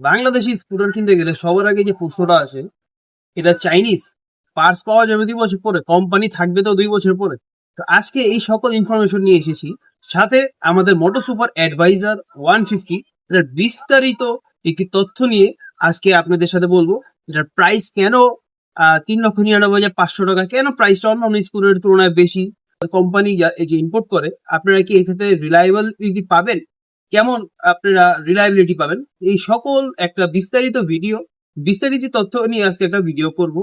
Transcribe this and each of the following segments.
Bangladeshi scooter কিনতে গেলে সবার আগে যে প্রশ্নটা আসে, এটা চাইনিজ। পার্স পাওয়া যাবে দুই বছর পরে, কোম্পানি থাকবে তো দুই বছর পরে। তো আজকে এই সকল ইনফরমেশন নিয়ে এসেছি। সাথে আমাদের motor super advisor one fifty, এটার বিস্তারিত একটি তথ্য নিয়ে আজকে আপনাদের সাথে বলব। এটার প্রাইস কেন তিন লক্ষ নিরানব্বই হাজার পাঁচশো টাকা, কেন প্রাইসটা অন্যান্য স্কুলের তুলনায় বেশি? কোম্পানি যে ইম্পোর্ট করে, আপনারা কি এক্ষেত্রে রিলায়েবিলিটি পাবেন? কেমন আপনারা রিলায়েবিলিটি পাবেন? এই সকল একটা বিস্তারিত ভিডিও বিস্তারিত তথ্য নিয়ে আজকে একটা ভিডিও করব।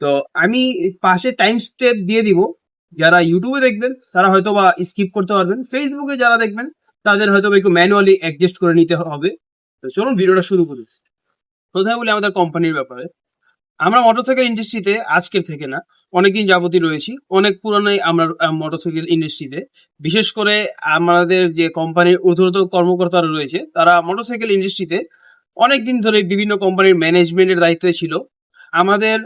তো আমি পাশে টাইম স্টেপ দিয়ে দিব। যারা ইউটিউবে দেখবেন, তারা হয়তো বা স্কিপ করতে পারবেন। ফেসবুকে যারা দেখবেন, তাদের হয়তো একটু ম্যানুয়ালি অ্যাডজাস্ট করে নিতে হবে। তো চলুন ভিডিওটা শুরু করি। প্রথমে বলি আমাদের কোম্পানির ব্যাপারে। আমরা মোটরসাইকেল ইন্ডাস্ট্রিতে আজকের থেকে না, অনেকদিন যাবতই রয়েছি। অনেক পুরানোই আমরা মোটরসাইকেল ইন্ডাস্ট্রিতে বিশেষ করে আমাদের যে কোম্পানির ঊর্ধ্বতন কর্মকর্তারা রয়েছে, তারা মোটরসাইকেল ইন্ডাস্ট্রিতে অনেকদিন ধরে বিভিন্ন কোম্পানির ম্যানেজমেন্টের দায়িত্বে ছিল। আমাদের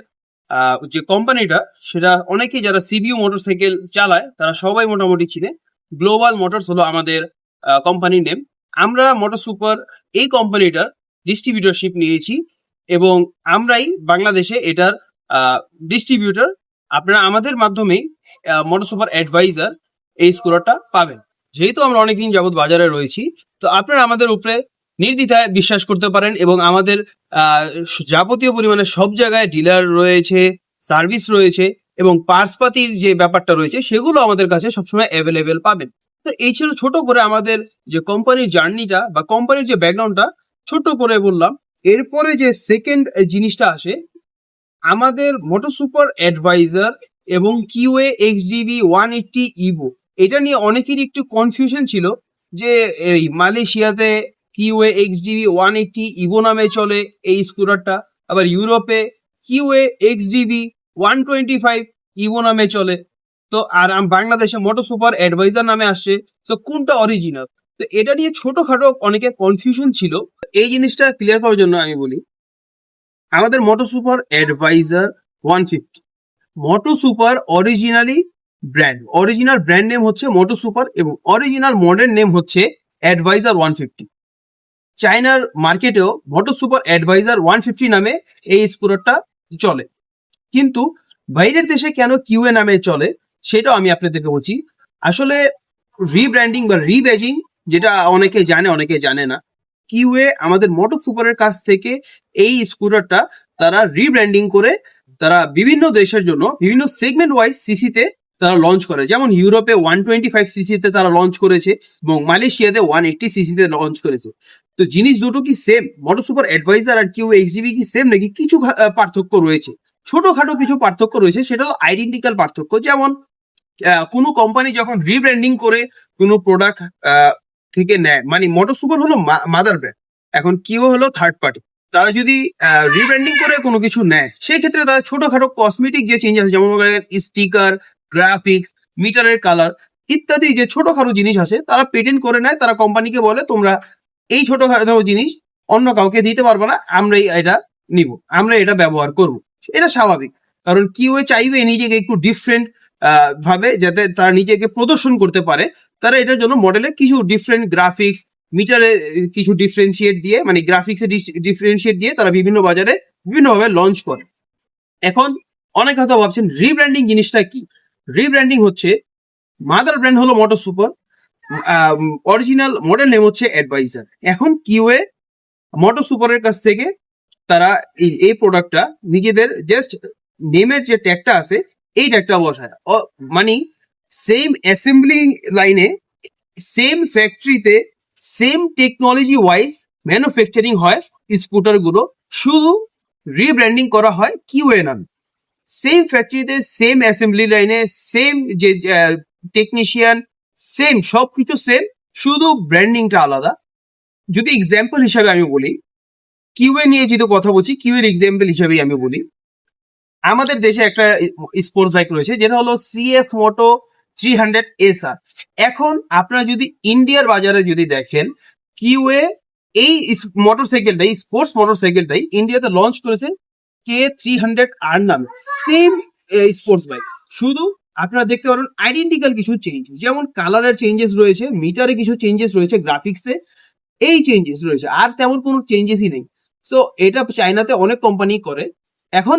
যে কোম্পানিটা সেটা অনেকেই যারা সিবিইউ মোটরসাইকেল চালায়, তারা সবাই মোটামুটি চিনে। গ্লোবাল মোটরস হলো আমাদের কোম্পানির নেম আমরা মোটর সুপার এই কোম্পানিটার ডিস্ট্রিবিউটরশিপ নিয়েছি। এবং আমরাই বাংলাদেশে এটার ডিস্ট্রিবিউটর আপনারা আমাদের মাধ্যমেই মোটর সুপার অ্যাডভাইজার এই স্কুটারটা পাবেন। যেহেতু আমরা অনেকদিন যাবত বাজারে রয়েছি, তো আপনারা আমাদের উপরে নির্দ্বিধায় বিশ্বাস করতে পারেন এবং আমাদের যাবতীয় পরিমাণে সব জায়গায় ডিলার রয়েছে, সার্ভিস রয়েছে এবং পার্সপাতির যে ব্যাপারটা রয়েছে, সেগুলো আমাদের কাছে সবসময় অ্যাভেলেবেল পাবেন। তো এই ছিল ছোট করে আমাদের যে কোম্পানির জার্নিটা বা কোম্পানির যে ব্যাকগ্রাউন্ডটা ছোট করে বললাম। এরপরে যে সেকেন্ড জিনিসটা আসে, আমাদের মোটর সুপার অ্যাডভাইজার এবং QA X DB one eighty Evo, এটা নিয়ে অনেকেরই একটু কনফিউশন ছিল যে এই মালয়েশিয়াতে QA X DB one eighty Evo নামে চলে এই স্কুটারটা, আবার ইউরোপে QA X DB one twenty five Evo নামে চলে। তো আর বাংলাদেশে মোটর সুপার অ্যাডভাইজার নামে আসছে, তো কোনটা অরিজিনাল তো এটা নিয়ে ছোটখাটো অনেকে কনফিউশন ছিল। এই জিনিসটা ক্লিয়ার করার জন্য আমি বলি, আমাদের motor super advisor one fifty moto super originally brand original brand name হচ্ছে মোটো সুপার এবং অরিজিনাল মডেল নেম হচ্ছে অ্যাডভাইজার ওয়ান ফিফটি চায়নার মার্কেটেও moto super advisor one fifty নামে এই স্কুটারটা চলে। কিন্তু বাইরের দেশে কেন কিউএ নামে চলে, সেটাও আমি আপনাদেরকে বলছি। আসলে রিব্র্যান্ডিং বা রিব্যাজিং যেটা অনেকে জানে অনেকে জানে না কিউএ আমাদের মোটো সুপারের কাছ থেকে এই স্কুটারটা তারা রিব্র্যান্ডিং করে তারা বিভিন্ন দেশের জন্য, বিভিন্ন সেগমেন্ট ওয়াইজ সিসিতে তারা লঞ্চ করে। যেমন ইউরোপে ওয়ান টোয়েন্টি ফাইভ সিসিতে তারা লঞ্চ করেছে এবং মালয়েশিয়াতে ওয়ান এইটটি সিসিতে লঞ্চ করেছে। তো জিনিস দুটো কি সেম মোটর সুপার অ্যাডভাইজার আর কিউ এক্সজিবি কি সেম নাকি কিছু পার্থক্য রয়েছে? ছোটখাটো কিছু পার্থক্য রয়েছে, সেটা হলো আইডেন্টিক্যাল পার্থক্য। যেমন কোনো কোম্পানি যখন রিব্র্যান্ডিং করে কোনো প্রোডাক্ট থেকে নেয়। মানে মোটর সুপার হলো মাদার ব্র্যান্ড এখন কিউ হলো থার্ড পার্টি তারা যদি রিব্র্যান্ডিং করে কোনো কিছু নেয় সেই ক্ষেত্রে তারা ছোটখাটো কসমেটিক যে চেঞ্জ আছে, যেমন স্টিকার গ্রাফিক্স মিটারের কালার ইত্যাদি যে ছোটখাটো জিনিস আছে, তারা পেটেন্ট করে নেয়। তারা কোম্পানিকে বলে, তোমরা এই ছোটখাটো জিনিস অন্য কাউকে দিতে পারবে না, আমরাই এটা নিব। আমরা এটা ব্যবহার করব। এটা স্বাভাবিক। কারণ কিউ চাইবে নিজেকে একটু ডিফারেন্ট ভাবে যাতে তারা নিজেকে প্রদর্শন করতে পারে, তারা এটার জন্য মডেলে কিছু ডিফারেন্ট গ্রাফিক্স মিটারে কিছু ডিফারেন্সিয়েট দিয়ে মানে গ্রাফিক্সে ডিফারেন্সিয়েট দিয়ে তারা বিভিন্ন বাজারে বিভিন্নভাবে লঞ্চ করে। এখন অনেক হয়তো ভাবছেন রিব্র্যান্ডিং জিনিসটা কি? রিব্র্যান্ডিং হচ্ছে মাদার ব্র্যান্ড হলো Motor Super original model name হচ্ছে অ্যাডভাইজার এখন কিউএ মোটর সুপারের কাছ থেকে তারা এই প্রোডাক্টটা নিজেদের জাস্ট নেমের যে ট্যাগটা আছে এই একটা বসায় মানে সেম অ্যাসেম্বলি লাইনে সেম ফ্যাক্টরিতে সেম টেকনোলজি ওয়াইজ ম্যানুফ্যাকচারিং হয় স্কুটারগুলো শুধু রিব্র্যান্ডিং করা হয় কিউএ নামে সেম ফ্যাক্টরিতে সেম অ্যাসেম্বলি লাইনে সেম যে টেকনিশিয়ান সেম সবকিছু সেম শুধু ব্র্যান্ডিংটা আলাদা। যদি এক্সাম্পল হিসাবে আমি বলি কিউএ নিয়ে যদি কথা বলছি কিউএর এক্সাম্পল হিসাবেই আমি বলি। আমাদের দেশে একটা স্পোর্টস বাইক রয়েছে, যেটা হলো CF moto three hundred S R এখন আপনারা যদি ইন্ডিয়ার বাজারে যদি দেখেন কিউএ এই মোটরসাইকেলটাই স্পোর্টস মোটরসাইকেলটাই ইন্ডিয়াতে লঞ্চ করেছে কে থ্রি হান্ড্রেড আর নাম সেম স্পোর্টস বাইক শুধু আপনারা দেখতে পারেন আইডেন্টিক্যাল কিছু চেঞ্জেস যেমন কালারের চেঞ্জেস রয়েছে মিটারে কিছু চেঞ্জেস রয়েছে গ্রাফিক্সে এই চেঞ্জেস রয়েছে, আর তেমন কোনো চেঞ্জেসই নেই। সো এটা চাইনাতে অনেক কোম্পানি করে। এখন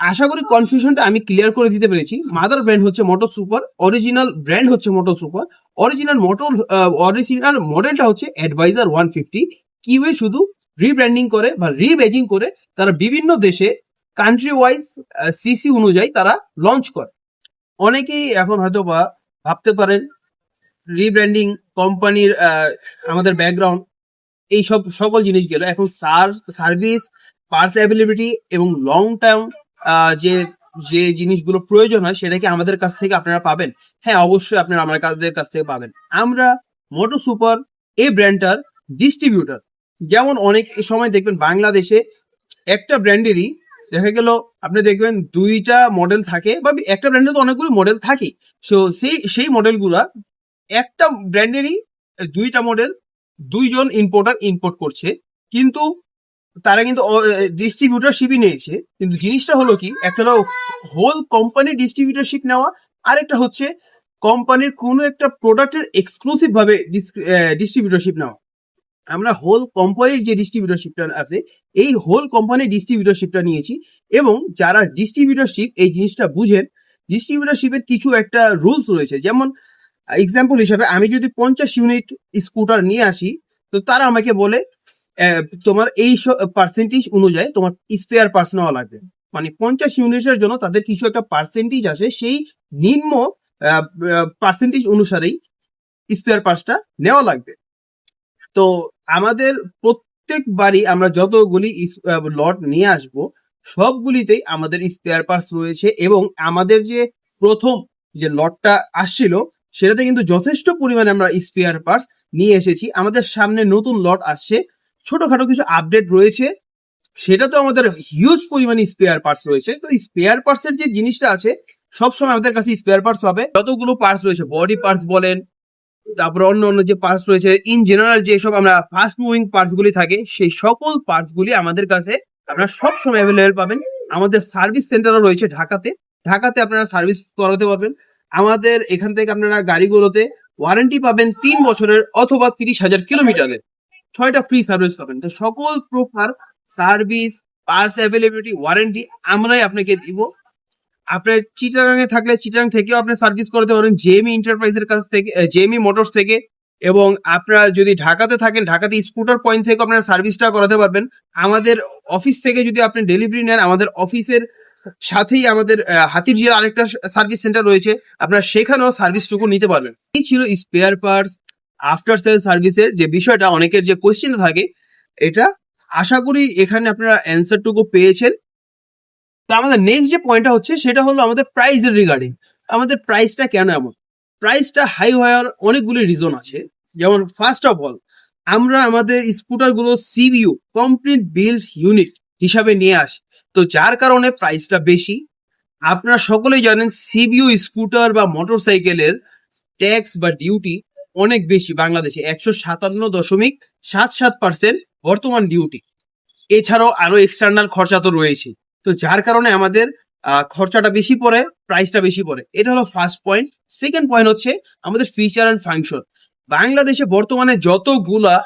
আশা করি কনফিউশনটা আমি ক্লিয়ার করে দিতে পেরেছি। মাদার ব্র্যান্ড হচ্ছে মোটর সুপার অরিজিনাল ব্র্যান্ড হচ্ছে Motor Super original Motor original মডেলটা হচ্ছে অ্যাডভাইজার ওয়ান ফিফটি কিউএ শুধু রিব্র্যান্ডিং করে বা রিবেজিং করে তারা বিভিন্ন দেশে কান্ট্রি ওয়াইজ সিসি অনুযায়ী তারা লঞ্চ করে। অনেকেই এখন হয়তো বা ভাবতে পারেন রিব্র্যান্ডিং কোম্পানির আমাদের ব্যাকগ্রাউন্ড এই সব সকল জিনিস গেল। এখন সার সার্ভিস পার্স অ্যাভেলেবিলিটি এবং লং টার্ম যে যে জিনিসগুলো প্রয়োজন হয় সেটা কি আমাদের কাছ থেকে আপনারা পাবেন। হ্যাঁ অবশ্যই আপনারা আমার কাদের কাছ থেকে পাবেন। আমরা মোটো সুপার এই ব্র্যান্ডটার ডিস্ট্রিবিউটার। যেমন অনেক সময় দেখবেন বাংলাদেশে একটা ব্র্যান্ডেরই দেখা গেল, আপনি দেখবেন দুইটা মডেল থাকে বা একটা ব্র্যান্ডে তো অনেকগুলো মডেল থাকে সো সেই সেই মডেলগুলা একটা ব্র্যান্ডেরই দুইটা মডেল দুইজন ইম্পোর্টার ইম্পোর্ট করছে। কিন্তু তারা কিন্তু ডিস্ট্রিবিউটারশিপই নিয়েছে। কিন্তু জিনিসটা হলো কি, একটা হলো হোল কোম্পানির ডিস্ট্রিবিউটারশিপ নেওয়া, আরেকটা হচ্ছে কোম্পানির কোনো একটা প্রোডাক্টের এক্সক্লুসিভ ভাবে ডিস্ট্রিবিউটারশিপ নেওয়া। আমরা হোল কোম্পানির যে ডিস্ট্রিবিউটারশিপটা আছে, এই হোল কোম্পানির ডিস্ট্রিবিউটারশিপটা নিয়েছি এবং যারা ডিস্ট্রিবিউটারশিপ এই জিনিসটা বুঝেন ডিস্ট্রিবিউটারশিপের কিছু একটা রুলস রয়েছে। যেমন এক্সাম্পল হিসাবে আমি যদি পঞ্চাশ ইউনিট স্কুটার নিয়ে আসি, তো তারা আমাকে বলে তোমার এই পার্সেন্টেজ অনুযায়ী তোমার স্পেয়ার পার্স নেওয়া লাগবে। মানে পঞ্চাশ ইউনিটের জন্য তাদের কিছু একটা পার্সেন্টেজ আছে, সেই নিম্ন পার্সেন্টেজ অনুসারেই স্পেয়ার পার্সটা নেওয়া লাগবে। তো আমাদের প্রত্যেকবারই আমরা যতগুলি লট নিয়ে আসব, সবগুলিতেই আমাদের স্পেয়ার পার্টস রয়েছে এবং আমাদের যে প্রথম যে লটটা আসছিল, সেটাতে কিন্তু যথেষ্ট পরিমাণে আমরা স্পেয়ার পার্টস নিয়ে এসেছি। আমাদের সামনে নতুন লট আসছে ছোটখাটো কিছু আপডেট রয়েছে। সেটা তো আমাদের হিউজ পরিমাণে স্পেয়ার পার্টস রয়েছে। তো স্পেয়ার পার্টস এর যে জিনিসটা আছে, সবসময় আমাদের কাছে স্পেয়ার পার্টস পাবে। যতগুলো পার্টস রয়েছে বডি পার্টস বলেন, তারপর অন্য অন্য যে পার্টস রয়েছে ইন জেনারেল যেসব আমরা ফাস্ট মুভিং পার্টস গুলি থাকে, সেই সকল পার্টস গুলি আমাদের কাছে আপনারা সব সময় অ্যাভেলেবেল পাবেন। আমাদের সার্ভিস সেন্টারও রয়েছে ঢাকাতে। ঢাকাতে আপনারা সার্ভিস করাতে পারবেন। আমাদের এখান থেকে আপনারা গাড়িগুলোতে ওয়ারেন্টি পাবেন তিন বছরের অথবা তিরিশ হাজার কিলোমিটারের ছয়টা ফ্রি সার্ভিস পাবেন। তো সকল প্রকার সার্ভিস পার্স অ্যাভেলেবিলিটি ওয়ারেন্টি আমরাই আপনাকে দিব। আপনার চিটাগাং এ থাকলে চিটাগাং থেকেও আপনি সার্ভিস করাতে পারেন জেমি এন্টারপ্রাইজের কাছ থেকে জেমি মোটরস থেকে এবং আপনারা যদি ঢাকাতে থাকেন, ঢাকাতে স্কুটার পয়েন্ট থেকে আপনারা সার্ভিসটা করাতে পারবেন। আমাদের অফিস থেকে যদি আপনি ডেলিভারি নেন, আমাদের অফিসের সাথেই আমাদের হাতির জিয়ার আরেকটা সার্ভিস সেন্টার রয়েছে। আপনারা সেখানেও সার্ভিসটুকু নিতে পারবেন। এই ছিল স্পেয়ার পার্টস আফটার সেল সার্ভিসের যে বিষয়টা, অনেকের যে কোয়েশ্চেন থাকে, এটা আশা করি এখানে আপনারা অ্যান্সারটুকু পেয়েছেন। তো আমাদের নেক্সট যে পয়েন্টটা হচ্ছে, সেটা হলো আমাদের প্রাইসের রিগার্ডিং আমাদের প্রাইসটা কেন এমন? প্রাইসটা হাই হওয়ার অনেকগুলি রিজন আছে। যেমন ফার্স্ট অফ অল আমরা আমাদের স্কুটারগুলো সিবিইউ কমপ্লিট বিল্ড ইউনিট হিসাবে নিয়ে আসি। তো যার কারণে প্রাইসটা বেশি। আপনারা সকলেই জানেন সিবিইউ স্কুটার বা মোটরসাইকেলের ট্যাক্স বা ডিউটি অনেক বেশি বাংলাদেশে একশো সাতান্ন দশমিক সাত সাত পার্সেন্ট বর্তমান ডিউটি এছাড়াও আরও এক্সটার্নাল খরচা তো রয়েছে। তো যার কারণে আমাদের খরচাটা বেশি পড়ে প্রাইসটা বেশি পড়ে। এটা হলো ফার্স্ট পয়েন্ট সেকেন্ড পয়েন্ট হচ্ছে আমাদের ফিচার অ্যান্ড ফাংশন বাংলাদেশে বর্তমানে যতগুলা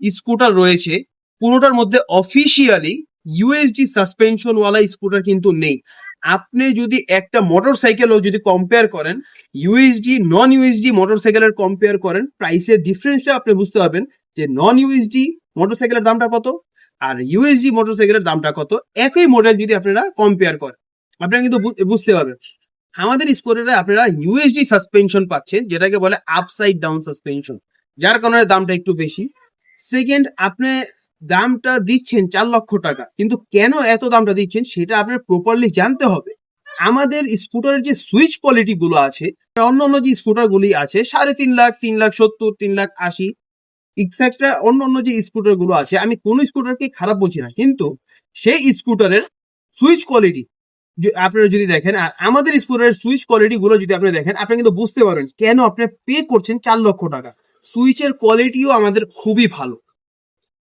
স্কুটার রয়েছে, কোনোটার মধ্যে অফিসিয়ালি ইউএসডি সাসপেনশন ওয়ালা স্কুটার কিন্তু নেই। আপনি যদি একটা মোটর সাইকেলও যদি কম্পেয়ার করেন ইউএসডি নন ইউএসডি মোটর সাইকেলের কম্পেয়ার করেন প্রাইসের ডিফারেন্সটা আপনি বুঝতে পারবেন যে নন ইউএসডি মোটর সাইকেলের দামটা কত আর ইউএসডি মোটরসাইকেলের দামটা কত। একই মডেল যদি আপনারা কম্পেয়ার করেন, আপনারা কিন্তু বুঝতে পারবেন। আমাদের স্কোরে আপনারা ইউএসডি সাসপেনশন পাচ্ছেন, যেটাকে বলে আপসাইড ডাউন সাসপেনশন যার কারণে দামটা একটু বেশি। সেকেন্ড আপনি দামটা দিচ্ছেন চার লক্ষ টাকা। কিন্তু কেন এত দামটা দিচ্ছেন সেটা আপনার প্রপারলি জানতে হবে। আমাদের স্কুটারের যে সুইচ কোয়ালিটি গুলো আছে অন্য অন্য যে স্কুটার গুলি আছে, সাড়ে তিন লাখ তিন লাখ সত্তর, তিন লাখ আশি এক্সাক্টটা অন্য অন্য যে স্কুটারগুলো আছে, আমি কোন স্কুটারকে খারাপ বলছি না। কিন্তু সেই স্কুটারের সুইচ কোয়ালিটি আপনারা যদি দেখেন, আর আমাদের স্কুটারের সুইচ কোয়ালিটি গুলো যদি আপনি দেখেন, আপনি কিন্তু বুঝতে পারেন কেন আপনি পে করছেন চার লক্ষ টাকা। সুইচের কোয়ালিটিও আমাদের খুবই ভালো।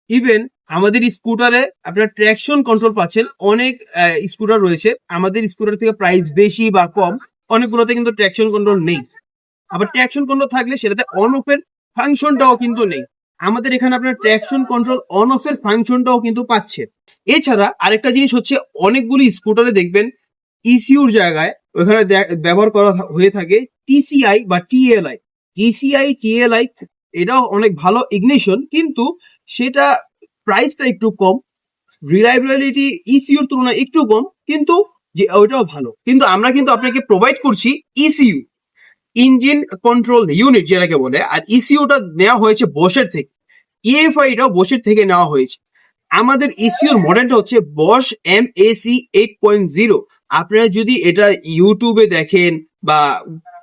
ইভেন আমাদের স্কুটারে আপনার ট্র্যাকশন কন্ট্রোল পাচ্ছেন। অনেক স্কুটার রয়েছে। আমাদের স্কুটার থেকে প্রাইস বেশি বা কম, অনেকগুলোতে কিন্তু ট্র্যাকশন কন্ট্রোল নেই। আবার ট্র্যাকশন কন্ট্রোল থাকলে সেটাতে অন অফের ফাংশনটাও কিন্তু নেই। আমাদের এখানে আপনার ট্র্যাকশন কন্ট্রোল অন অফ এর ফাংশনটাও কিন্তু পাচ্ছে এছাড়া আরেকটা জিনিস হচ্ছে, অনেকগুলি স্কুটারে দেখবেন ইসিউর জায়গায় ওখানে ব্যবহার করা হয়ে থাকে টিসিআই বা টিএলআই টিসিআই টিএলআই এটাও অনেক ভালো ইগনিশন কিন্তু সেটা প্রাইসটা একটু কম রিলায়েবিলিটি ইসিউর তুলনায় একটু কম, কিন্তু যে ওইটাও ভালো। কিন্তু আমরা কিন্তু আপনাকে প্রোভাইড করছি ইসিইউ ইঞ্জিন কন্ট্রোল ইউনিট যেটাকে বলে, আর ইসিউটা নেওয়া হয়েছে বসের থেকে। E ইএফআইটাও বসের থেকে নেওয়া হয়েছে। আমাদের ইসিউর মডেলটা হচ্ছে Bosch M AC eight point zero আপনারা যদি এটা ইউটিউবে দেখেন বা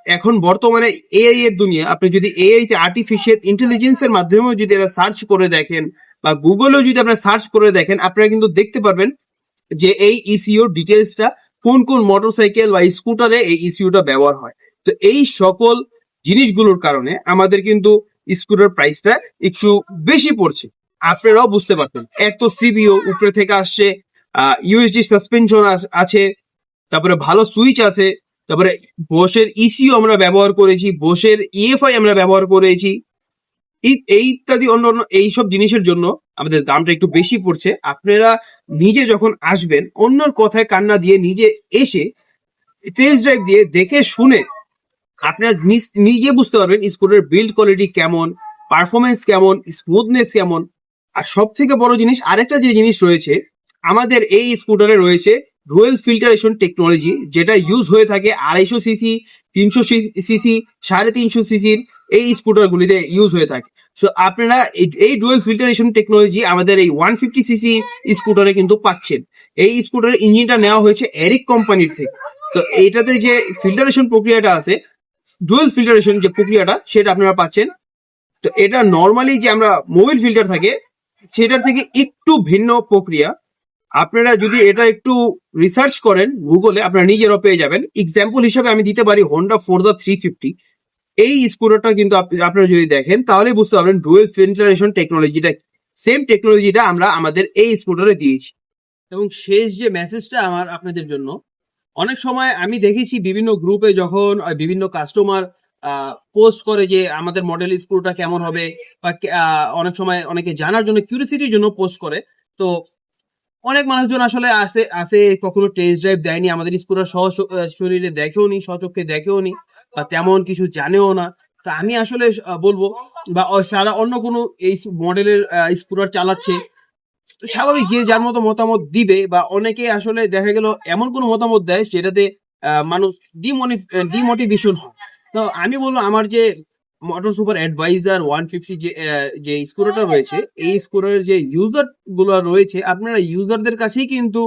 এখন বর্তমানে এআই এর দুনিয়া, আপনি যদি এআই তে আর্টিফিশিয়াল ইন্টেলিজেন্সের মাধ্যমেও যদি এটা সার্চ করে দেখেন বা গুগলেও যদি আপনারা সার্চ করে দেখেন, আপনারা কিন্তু দেখতে পারবেন যে এই ইসিওর ডিটেলসটা কোন কোন মোটরসাইকেল বা স্কুটারে এই ইসিওটা ব্যবহার হয়। তো এই সকল জিনিসগুলোর কারণে আমাদের কিন্তু স্কুটার প্রাইসটা একটু বেশি পড়ছে। আপনারাও বুঝতে পারতেন এক তো সিবিও উপরে থেকে আসছে ইউএসডি সাসপেনশন আছে, তারপরে ভালো সুইচ আছে তারপরে বোসের ইসিও আমরা ব্যবহার করেছি বোসের ইএফআই আমরা ব্যবহার করেছি। এই ইত্যাদি অন্য অন্য, এইসব জিনিসের জন্য আমাদের দামটা একটু বেশি পড়ছে। আপনারা নিজে যখন আসবেন, অন্যর কথায় কান্না দিয়ে নিজে এসে টেস্ট ড্রাইভ দিয়ে দেখে শুনে আপনারা নিজ- বুঝতে পারবেন স্কুটারের বিল্ড কোয়ালিটি কেমন পারফরমেন্স কেমন স্মুথনেস কেমন। আর সব থেকে বড় জিনিস, আরেকটা যে জিনিস রয়েছে, আমাদের এই স্কুটারে রয়েছে রোয়েল ফিল্টারেশন টেকনোলজি, যেটা ইউজ হয়ে থাকে আড়াইশো সিসি তিনশো সিসি সাড়ে তিনশো সিসির এই স্কুটারগুলিতে ইউজ হয়ে থাকে। সো আপনারা এই- ডুয়েল ফিল্টারেশন টেকনোলজি আমাদের এই ওয়ান ফিফটি সিসি স্কুটারে কিন্তু পাচ্ছেন। এই স্কুটারের ইঞ্জিনটা নেওয়া হয়েছে এরিক কোম্পানির থেকে। তো এইটাতে যে ফিল্টারেশন প্রক্রিয়াটা আছে ডুয়েল ফিল্টারেশন যে প্রক্রিয়াটা, সেটা আপনারা পাচ্ছেন। তো এটা নর্মালি যে আমরা মোবাইল ফিল্টার থাকে, সেটার থেকে একটু ভিন্ন প্রক্রিয়া। আপনারা যদি এটা একটু রিসার্চ করেন গুগলে আপনারা নিজেরও পেয়ে যাবেন। এক্সাম্পল হিসাবে আমি দিতে পারি হোন্ডা ফোরজা থ্রি ফিফটি এই স্কুটারটা কিন্তু আপ- আপনারা যদি দেখেন, তাহলে বুঝতে পারবেন ডুয়েল ফিল্টারেশন টেকনোলজিটা সেম টেকনোলজিটা আমরা আমাদের এই স্কুটারে দিয়েছি। এবং শেষ যে মেসেজটা আমার আপনাদের জন্য, অনেক সময় আমি দেখেছি বিভিন্ন গ্রুপে যখন বিভিন্ন কাস্টমার পোস্ট করে যে আমাদের মডেল স্ক্রুটা কেমন হবে, বা অনেক সময় অনেকে জানার জন্য কিউরিসিটির জন্য পোস্ট করে। তো অনেক মানুষজন আসলে আসে আসে, কখনো টেস্ট ড্রাইভ দেয়নি, আমাদের স্কুটার সহ, শরীরে দেখেও নি সচক্ষে দেখেও নি বা তেমন কিছু জানেও না। তো আমি আসলে বলব, বা সারা অন্য কোনো এই মডেলের স্কুটার চালাচ্ছে, তো স্বাভাবিক যে যার মতো মতামত দিবে, বা অনেকে আসলে দেখা গেল এমন কোনো মতামত দেয়, সেটাতে মানুষ ডিমোটিভেশন হয়। তো আমি বলব, আমার যে motor super advisor one fifty যে যে স্কুটারটা রয়েছে এই স্কুটারের যে ইউজারগুলো রয়েছে আপনারা ইউজারদের কাছেই কিন্তু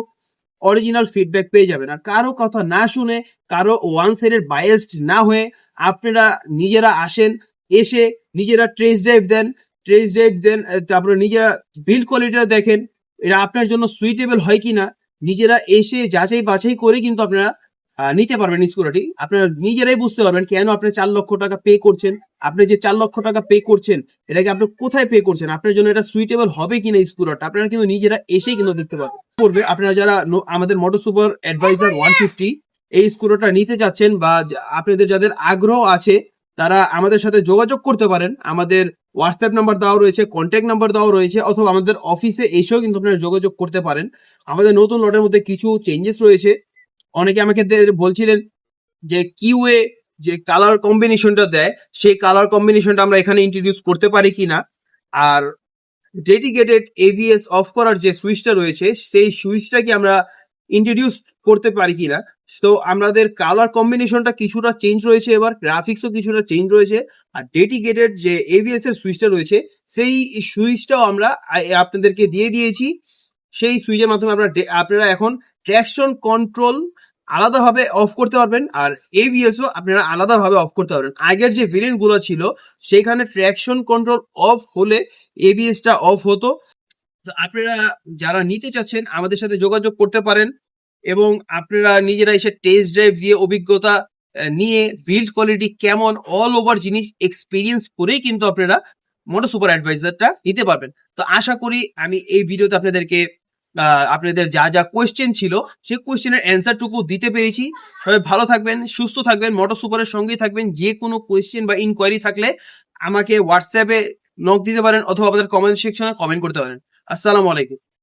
অরিজিনাল ফিডব্যাক পেয়ে যাবেন। আর কারও কথা না শুনে কারও ওয়ান সাইডের বায়াসড না হয়ে আপনারা নিজেরা আসেন এসে নিজেরা ট্রেস ড্রাইভ দেন ট্রেস ড্রাইভ দেন তারপরে নিজেরা বিল্ড কোয়ালিটিটা দেখেন এটা আপনার জন্য সুইটেবল হয় কিনা নিজেরা এসে যাচাই বাছাই করে কিন্তু আপনারা নিতে পারবেন স্কুটারটি আপনারা নিজেরাই বুঝতে পারবেন কেন আপনি চার লক্ষ টাকা পে করছেন। আপনি যে চার লক্ষ টাকা পে করছেন, এটাকে আপনি কোথায় পে করছেন? আপনার জন্য এটা সুইটেবল হবে কিনা স্কুটারটা আপনারা কিন্তু নিজেরা এসেই কিন্তু দেখতে পারবেন। করবে আপনারা যারা আমাদের motor super advisor one fifty এই স্কুটারটা নিতে চাচ্ছেন বা আপনাদের যাদের আগ্রহ আছে, তারা আমাদের সাথে যোগাযোগ করতে পারেন। আমাদের হোয়াটসঅ্যাপ নাম্বার দেওয়া রয়েছে কন্ট্যাক্ট নাম্বার দেওয়া রয়েছে, অথবা আমাদের অফিসে এসেও কিন্তু আপনারা যোগাযোগ করতে পারেন। আমাদের নতুন লটের মধ্যে কিছু চেঞ্জেস রয়েছে। অনেকে আমাকে বলছিলেন যে কিউএ যে কালার কম্বিনেশনটা দেয়, সেই কালার কম্বিনেশনটা আমরা এখানে ইন্ট্রোডিউস করতে পারি কি না আর ডেডিকেটেড এভিএস অফ করার যে সুইচটা রয়েছে, সেই সুইচটা কি আমরা ইন্ট্রোডিউস করতে পারি কি না তো আমাদের কালার কম্বিনেশনটা কিছুটা চেঞ্জ রয়েছে এবার গ্রাফিক্সও কিছুটা চেঞ্জ রয়েছে। আর ডেডিকেটেড যে এভিএস এর সুইচটা রয়েছে, সেই সুইচটাও আমরা আপনাদেরকে দিয়ে দিয়েছি। সেই সুইচের মাধ্যমে আপনারা আপনারা এখন ট্র্যাকশন কন্ট্রোল আলাদাভাবে অফ করতে পারবেন, আর এভিএসও আপনারা আলাদাভাবে অফ করতে পারবেন। আগের যে ভেরিয়েন্টগুলো ছিল সেখানে ট্র্যাকশন কন্ট্রোল অফ হলে এবিএসটা অফ হতো। তো আপনারা যারা নিতে চাচ্ছেন, আমাদের সাথে যোগাযোগ করতে পারেন এবং আপনারা নিজেরা এসে টেস্ট ড্রাইভ দিয়ে অভিজ্ঞতা নিয়ে বিল্ড কোয়ালিটি কেমন অল ওভার জিনিস এক্সপিরিয়েন্স করেই কিন্তু আপনারা মোটর সুপার অ্যাডভাইজারটা নিতে পারবেন। তো আশা করি আমি এই ভিডিওতে আপনাদেরকে আপনাদের যা যা কোয়েশ্চেন ছিল, সেই কোয়েশ্চেনের অ্যান্সারটুকু দিতে পেরেছি। সবাই ভালো থাকবেন, সুস্থ থাকবেন মোটর সুপারের সঙ্গেই থাকবেন। যে কোনো কোয়েশ্চেন বা ইনকোয়ারি থাকলে আমাকে হোয়াটসঅ্যাপে নক দিতে পারেন অথবা আমাদের কমেন্ট সেকশনে কমেন্ট করতে পারেন। আসসালামু আলাইকুম।